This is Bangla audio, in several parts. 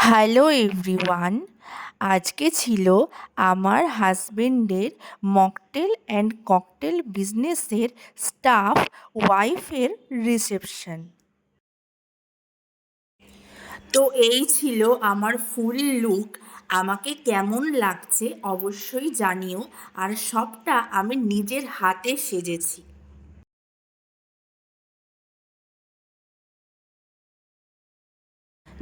হ্যালো এভরিওয়ান, আজকে ছিল আমার হাজবেন্ডের মকটেল অ্যান্ড ককটেল বিজনেসের স্টাফ ওয়াইফের রিসেপশন। তো এই ছিল আমার ফুল লুক। আমাকে কেমন লাগছে অবশ্যই জানিও। আর সবটা আমি নিজের হাতে সেজেছি।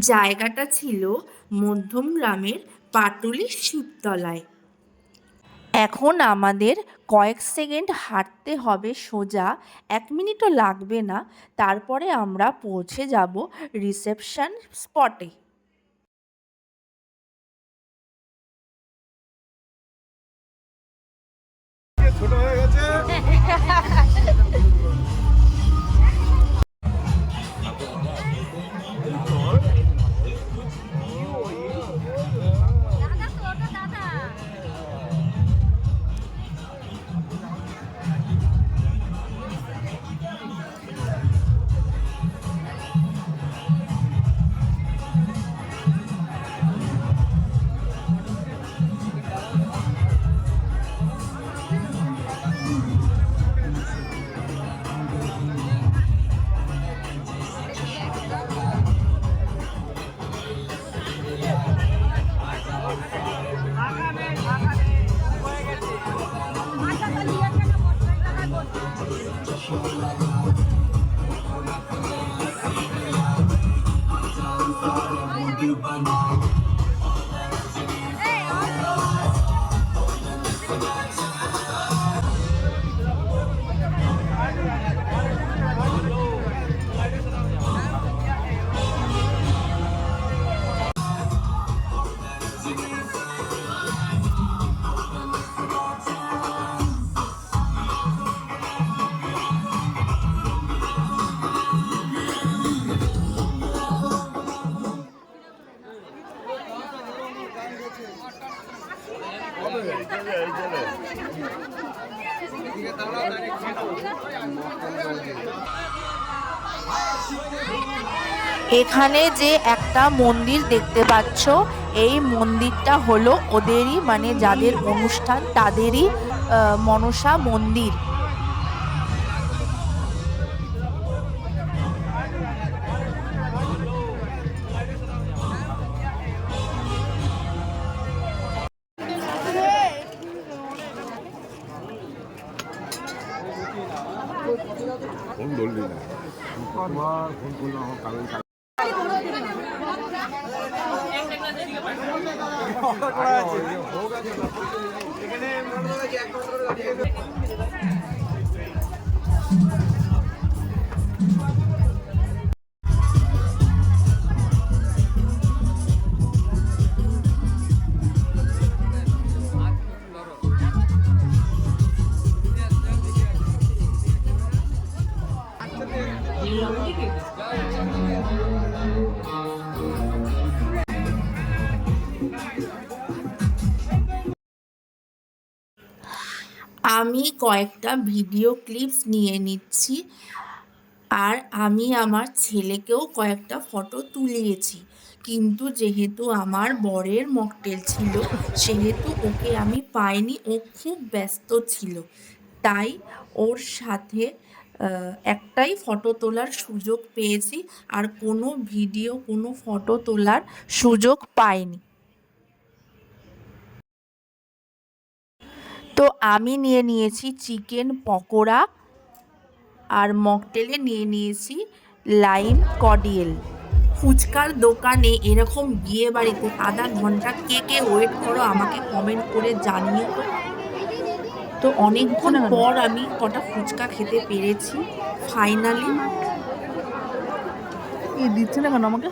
জায়গাটা ছিল মধ্যম গ্রামের পাটুলি শিবতলায়। এখন আমাদের কয়েক সেকেন্ড হাঁটতে হবে সোজা, এক মিনিটও লাগবে না, তারপরে আমরা পৌঁছে যাব রিসেপশন স্পটে। Dubai. এখানে যে একটা মন্দির দেখতে পাচ্ছ, এই মন্দিরটা হলো ওদেরই মানে যাদের অনুষ্ঠান, তাদেরই মনসা মন্দির। ফোন না। ফোন করলাম আমার কাগজ আমি কয়েকটা ভিডিও ক্লিপস নিয়ে নিচ্ছি। আর আমি আমার ছেলেকেও কয়েকটা ফটো তুলিয়েছি। কিন্তু যেহেতু আমার বরের মকটেল ছিল, সেহেতু ওকে আমি পাইনি, ও খুব ব্যস্ত ছিল। তাই ওর সাথে একটাই ফটো তোলার সুযোগ পেয়েছি, আর কোনো ভিডিও, কোনো ফটো তোলার সুযোগ পাইনি। তো আমি নিয়ে নিয়েছি চিকেন পকোড়া আর মকটেলে নিয়ে নিয়েছি লাইম কডিয়েল ফুচকার দোকানে এরকম বিয়ে বাড়িতে আধা ঘণ্টা কে কে ওয়েট করো আমাকে কমেন্ট করে জানিও তো তো অনেকক্ষণ পর আমি কটা ফুচকা খেতে পেরেছি ফাইনালি এই দিচ্ছে না কেন আমাকে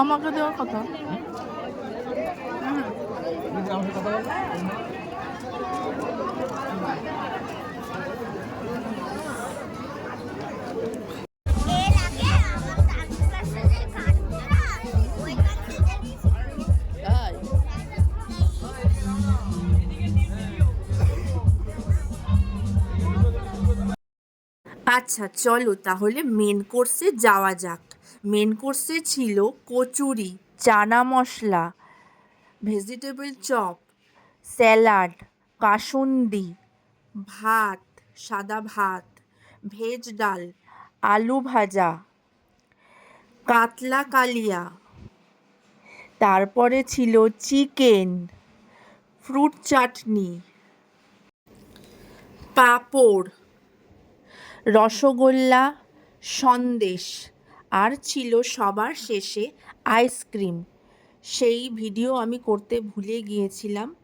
আমাকে দেওয়ার কথা। আচ্ছা চলো তাহলে মেন কোর্সে যাওয়া যাক। মেন কোর্সে ছিল kachori, chana masala vegetable chop salad kasundi, ভাত, সাদা ভাত, ভেজ ডাল, আলু ভাজা, কাতলা কালিয়া। তারপরে ছিল chicken fruit chutney, papad, rasgulla, sandesh. আর ছিল সবার শেষে আইসক্রিম। সেই ভিডিও আমি করতে ভুলে গিয়েছিলাম।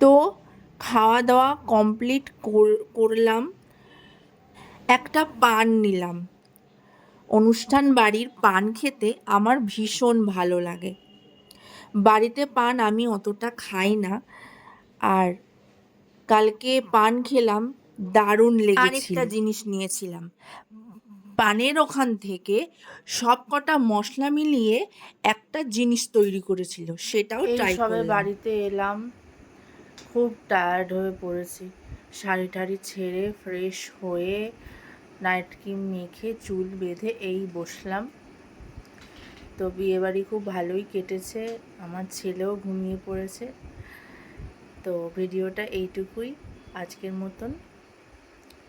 তো খাওয়া দাওয়া কমপ্লিট করলাম। একটা পান নিলাম। অনুষ্ঠান বাড়ির পান খেতে আমার ভীষণ ভালো লাগে। বাড়িতে পান আমি অতটা খাই না। আর কালকে পান খেলাম দারুণ লেগেছিল। আরেকটা জিনিস নিয়েছিলাম। পানের ওখান থেকে সব কটা মশলা মিলিয়ে একটা জিনিস তৈরি করেছিল সেটাও ট্রাই সবে বাড়িতে এলাম খুব টায়ার্ড হয়ে পড়েছি। শাড়ি টাড়ি ছেড়ে ফ্রেশ হয়ে নাইট ক্রিম মেখে চুল বেঁধে এই বসলাম। তো বিয়েবাড়ি খুব ভালোই কেটেছে আমার ছেলেও ঘুমিয়ে পড়েছে। তো ভিডিওটা এইটুকুই আজকের মতন।